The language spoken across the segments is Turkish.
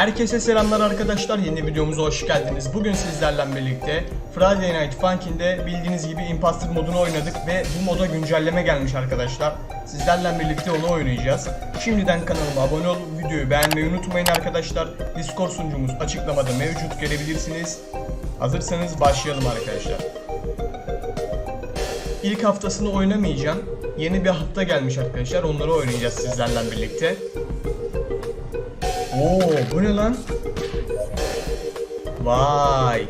Herkese selamlar arkadaşlar. Yeni videomuza hoş geldiniz. Bugün sizlerle birlikte Friday Night Funkin'de bildiğiniz gibi Imposter modunu oynadık ve bu moda güncelleme gelmiş arkadaşlar. Sizlerle birlikte onu oynayacağız. Şimdiden kanalıma abone olup videoyu beğenmeyi unutmayın arkadaşlar. Discord sunucumuz açıklamada mevcut gelebilirsiniz. Hazırsanız başlayalım arkadaşlar. İlk haftasını oynamayacağım. Yeni bir hafta gelmiş arkadaşlar. Onları oynayacağız sizlerle birlikte. Oo, bu ne lan? Vay.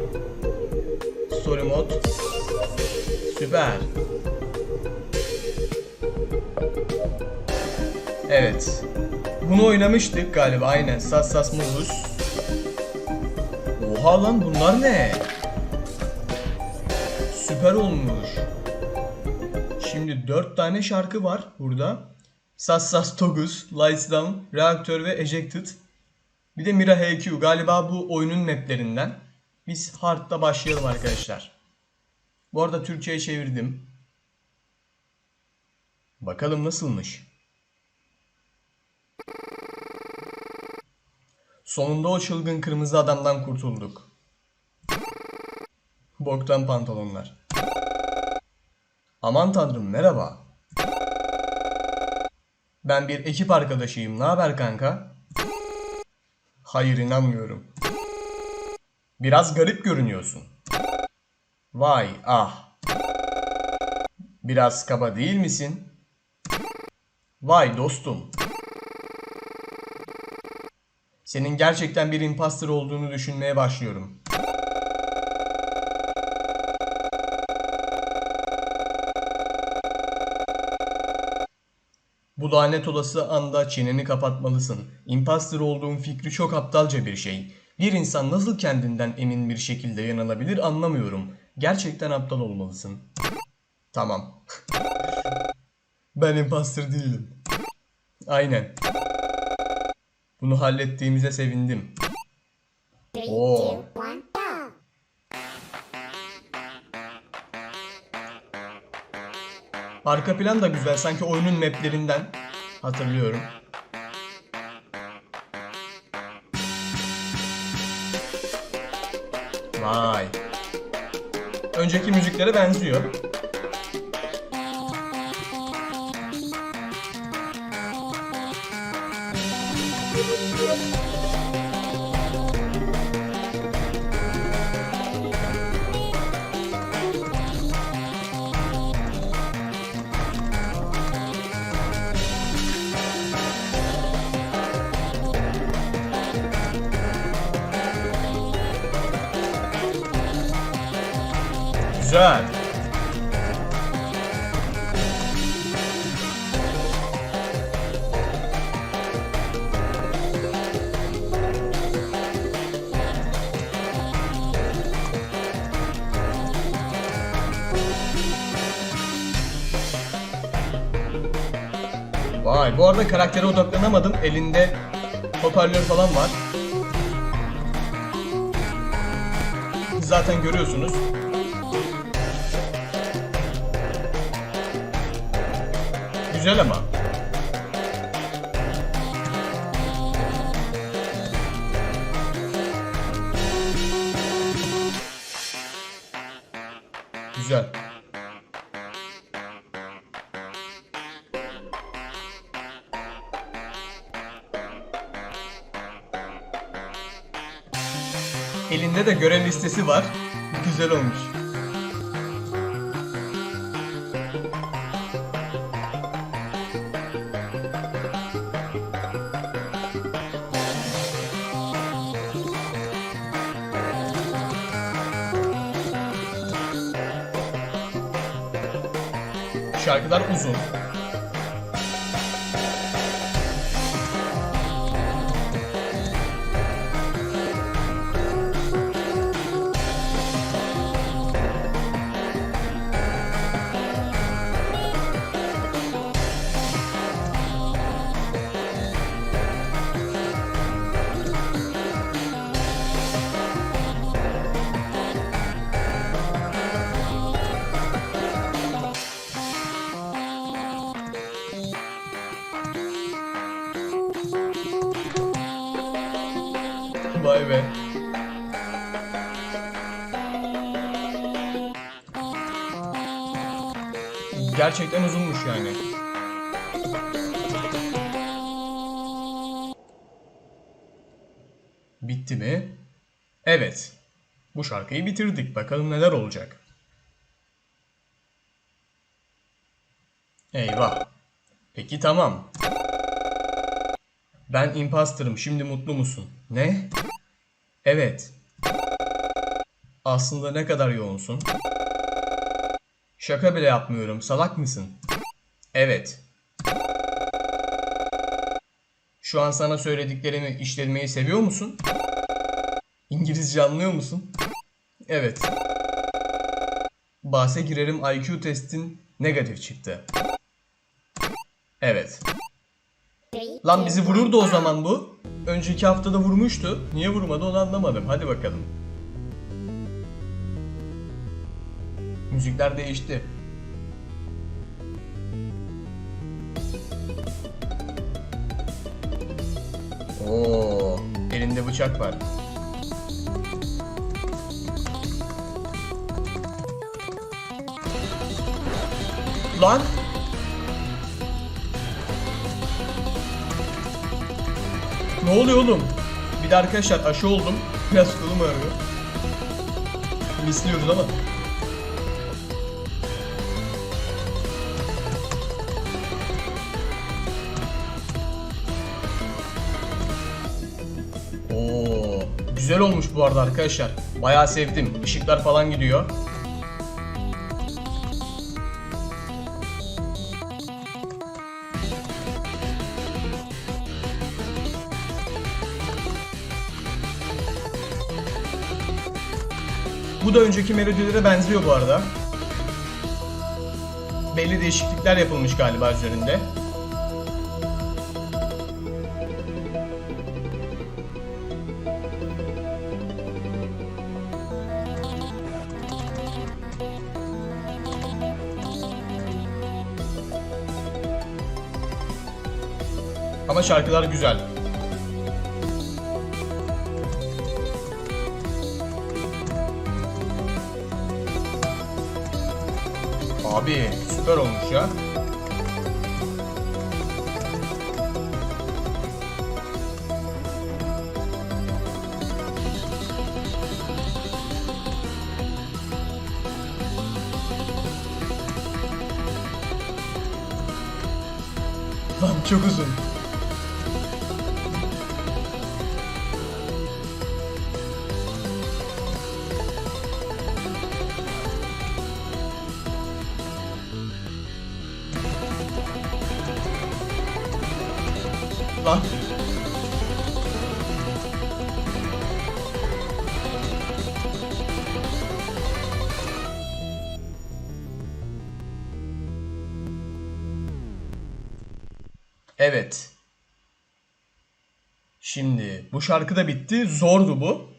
Story mod. Süper. Evet. Bunu oynamıştık galiba aynen. Sas Sas Muzuz. Oha lan bunlar ne? Süper olmuş. Şimdi 4 tane şarkı var burada. Sas Sas Togus, Lights Down, Reaktör ve Ejected. Bir de Mira HQ galiba bu oyunun maplerinden. Biz Hard'da başlayalım arkadaşlar. Bu arada Türkçe'ye çevirdim. Bakalım nasılmış. Sonunda o çılgın kırmızı adamdan kurtulduk. Boktan pantolonlar. Aman tanrım merhaba. Ben bir ekip arkadaşıyım. Ne haber kanka? Hayır inanmıyorum. Biraz garip görünüyorsun. Vay ah. Biraz kaba değil misin? Vay dostum. Senin gerçekten bir imposter olduğunu düşünmeye başlıyorum. Bu lanet olası anda çeneni kapatmalısın. Imposter olduğun fikri çok aptalca bir şey. Bir insan nasıl kendinden emin bir şekilde yanılabilir anlamıyorum. Gerçekten aptal olmalısın. Tamam. ben imposter değilim. Aynen. Bunu hallettiğimize sevindim. Oo. Arka plan da güzel. Sanki oyunun maplerinden hatırlıyorum. Vay. Önceki müziklere benziyor. Güzel. Vay bu arada karaktere odaklanamadım. Elinde hoparlör falan var. Zaten görüyorsunuz. Güzel ama. Güzel. Elinde de görev listesi var. Güzel olmuş. Şarkılar Gerçekten uzunmuş yani. Bitti mi? Evet. Bu şarkıyı bitirdik. Bakalım neler olacak. Eyvah. Peki tamam. Ben imposterım. Şimdi mutlu musun? Ne? Evet. Aslında ne kadar yoğunsun? Şaka bile yapmıyorum. Salak mısın? Evet. Şu an sana söylediklerimi işletmeyi seviyor musun? İngilizce anlıyor musun? Evet. Bahse girerim IQ testin negatif çıktı. Evet. Lan bizi vururdu o zaman bu. Önceki haftada vurmuştu. Niye vurmadı onu anlamadım. Hadi bakalım. Müzikler değişti. Oo, elinde bıçak var. Lan! Ne oluyor oğlum? Bir de arkadaşlar aşı oldum. Biraz kolum ağrıyor. Misliyoruz ama. Güzel olmuş bu arada arkadaşlar. Bayağı sevdim. Işıklar falan gidiyor. Bu da önceki melodilere benziyor bu arada. Belli değişiklikler yapılmış galiba üzerinde. Ama şarkılar güzel. Abi süper olmuş ya. Lan. Evet. Şimdi bu şarkı da bitti. Zordu bu.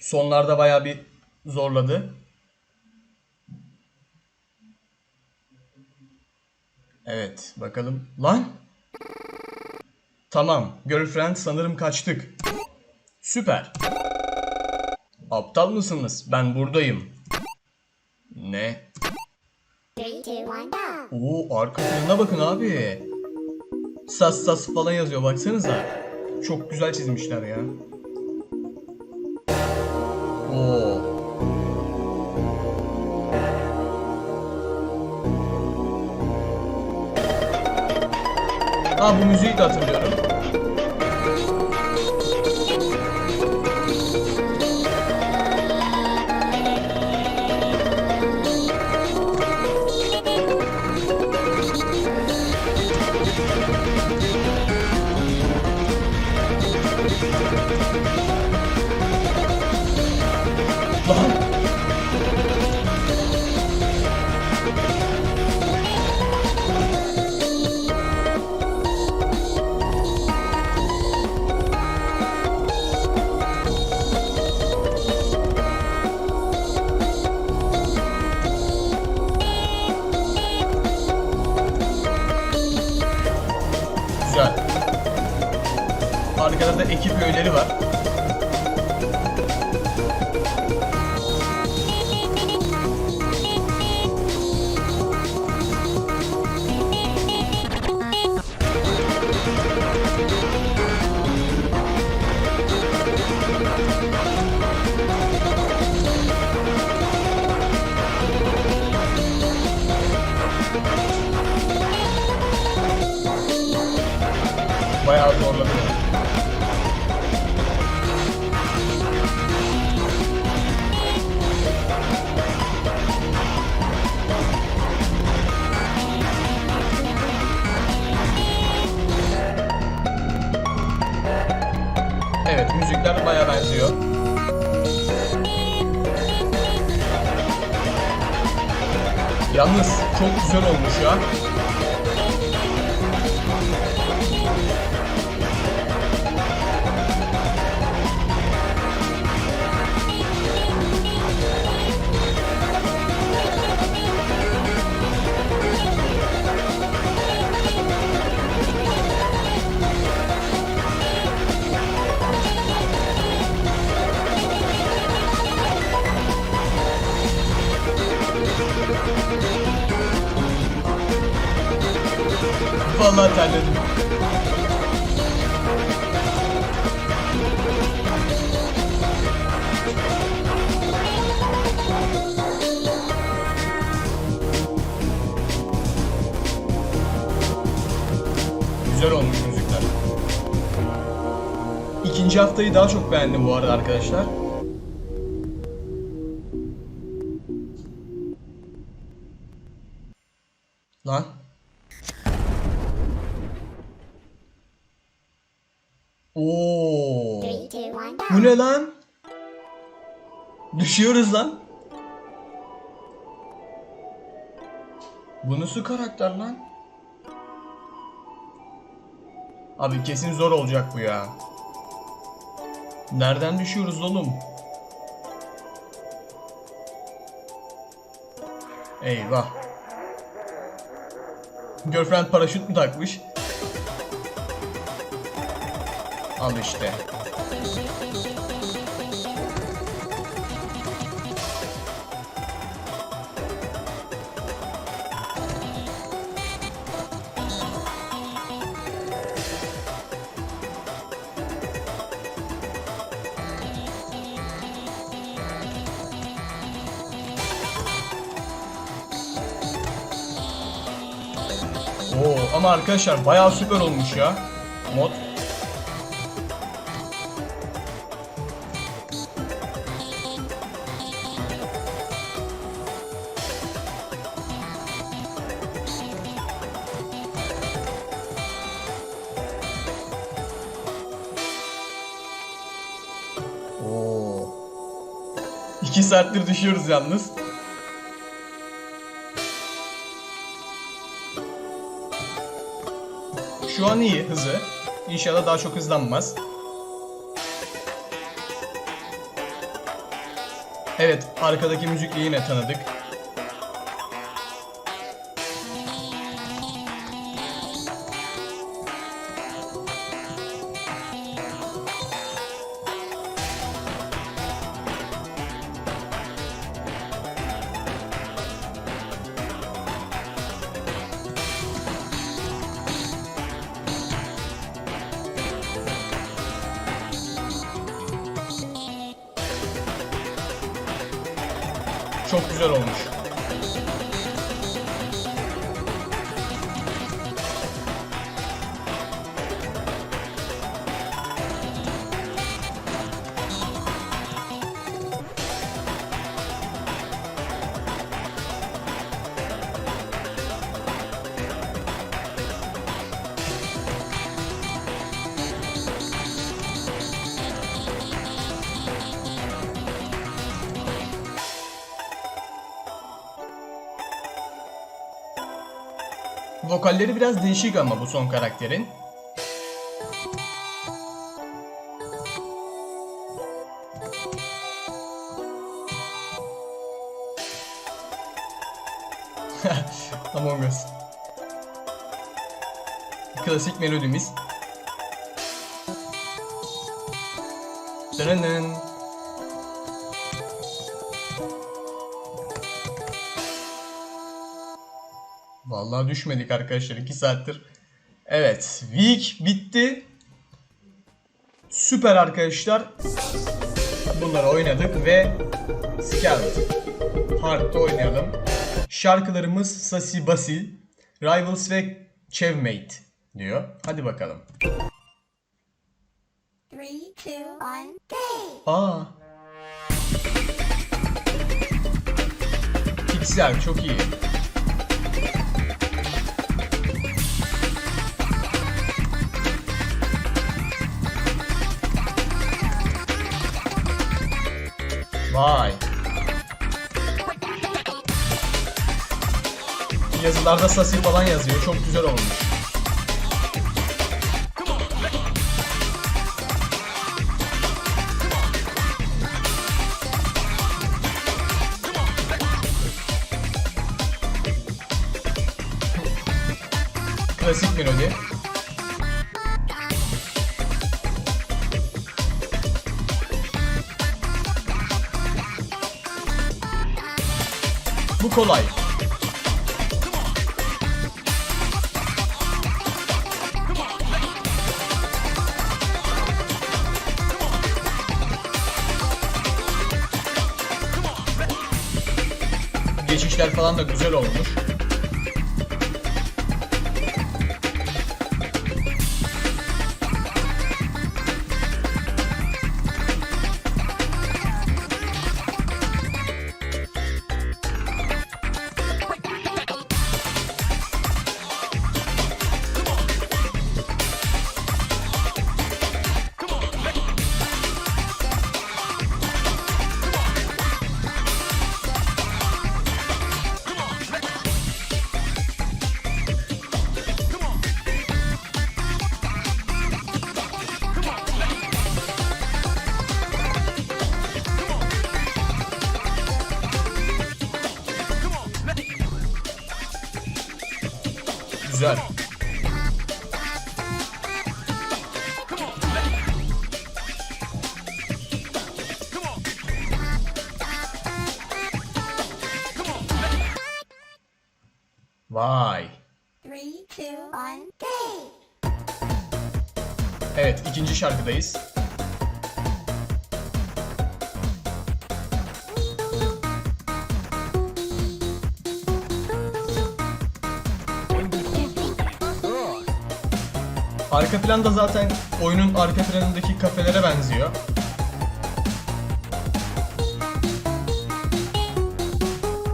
Sonlarda bayağı bir zorladı. Evet, bakalım. Lan! Tamam, girlfriend sanırım kaçtık. Süper. Aptal mısınız? Ben buradayım. Ne? Oo arka planına bakın abi. Sas sas falan yazıyor baksanıza. Çok güzel çizmişler ya. Oo. Aa bu müziği de hatırlıyorum. Gracias. Haftayı daha çok beğendim bu arada arkadaşlar. Lan. Oo. Bu ne lan? Düşüyoruz lan. Bu nasıl karakter lan? Abi kesin zor olacak bu ya. Nereden düşüyoruz oğlum? Eyvah. Girlfriend paraşüt mü takmış? Al işte. Ama arkadaşlar bayağı süper olmuş ya. Mod. Oo. İki saattir düşüyoruz yalnız. Şu an iyi hızı. İnşallah daha çok hızlanmaz. Evet, arkadaki müzikle yine tanıdık. Çok güzel olmuş. Vokalleri biraz değişik ama bu son karakterin. Among Us. Klasik melodimiz. Dırının. Vallahi düşmedik arkadaşlar 2 saattir. Evet, week bitti. Süper arkadaşlar. Bunları oynadık ve Scout Park'ta oynayalım. Şarkılarımız Sasi Basil, Rivals ve Chevmate diyor. Hadi bakalım. Three, two, one, go. Aa. Piksel çok iyi. Vay. Yazılarda Sasi falan yazıyor. Çok güzel olmuş. Klasik melodi. Bu kolay. Geçişler falan da güzel olmuş. Evet, ikinci şarkıdayız. Arka plan da zaten oyunun arka planındaki kafelere benziyor.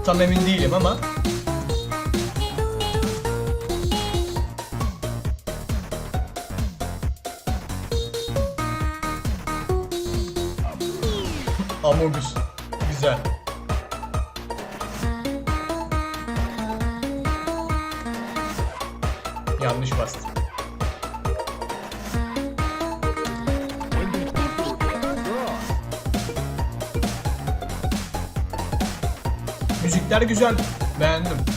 Tam emin değilim ama Amogus. Güzel. Yanlış bastım. Müzikler güzel. Beğendim.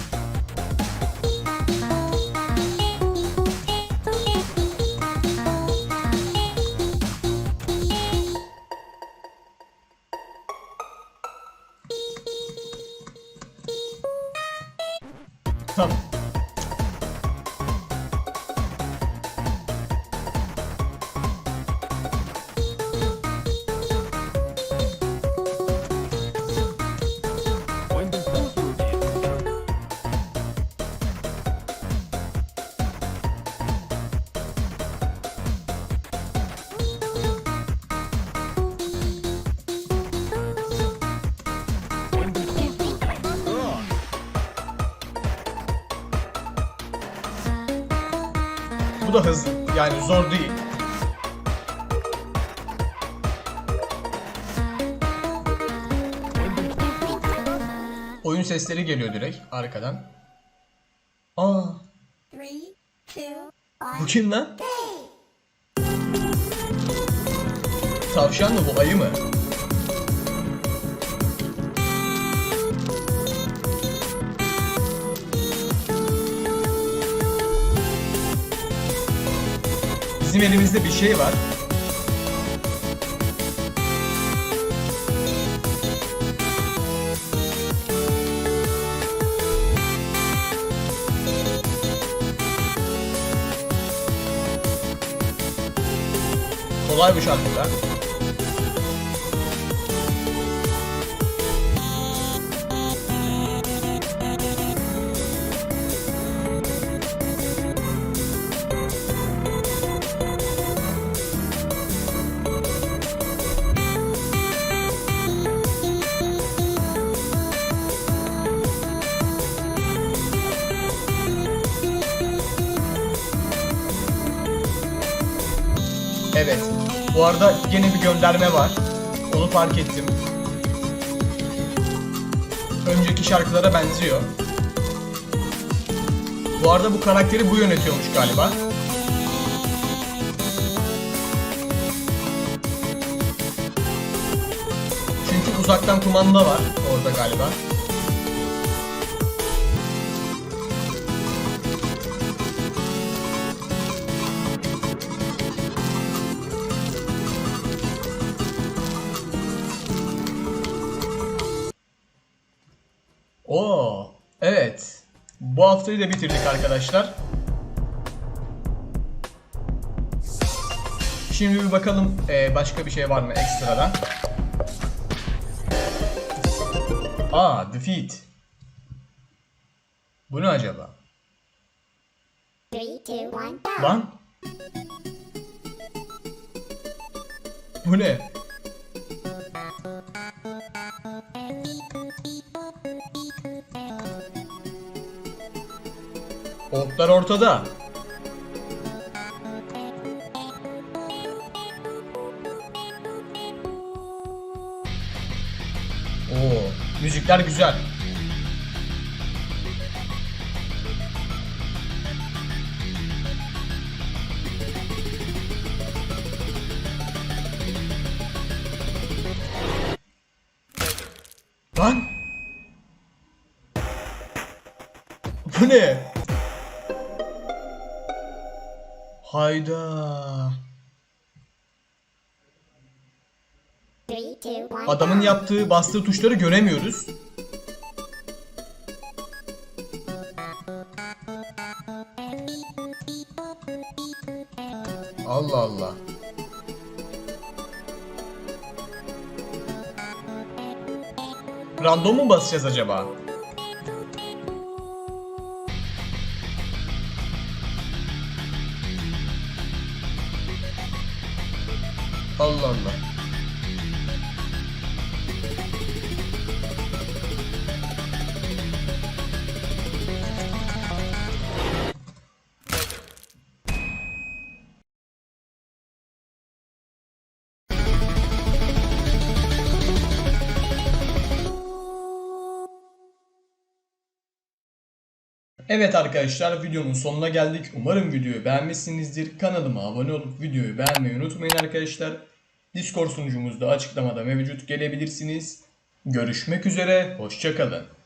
Bu da hızlı. Yani zor değil. Oyun sesleri geliyor direkt arkadan. Aa, bu kim lan? Tavşan mı bu ayı mı? Bizim elimizde bir şey var. Kolay bu Evet. Bu arada yine bir gönderme var. Onu fark ettim. önceki şarkılara benziyor. Bu arada bu karakteri bu yönetiyormuş galiba. Çünkü uzaktan kumanda var orada galiba. Bu haftayı da bitirdik arkadaşlar. Şimdi bir bakalım eee, başka bir şey var mı ekstradan. Aa, defeat. Bu ne acaba? Three, two, one. Lan? Bu ne? Oklar ortada. Oo, müzikler güzel. Lan! Bu ne? Hayda. Adamın yaptığı bastığı tuşları göremiyoruz. Allah Allah. Random mu basacağız acaba? Allah Allah. Evet arkadaşlar videonun sonuna geldik. Umarım videoyu beğenmişsinizdir. Kanalıma abone olup videoyu beğenmeyi unutmayın arkadaşlar. Discord sunucumuzda açıklamada mevcut gelebilirsiniz. Görüşmek üzere, hoşçakalın.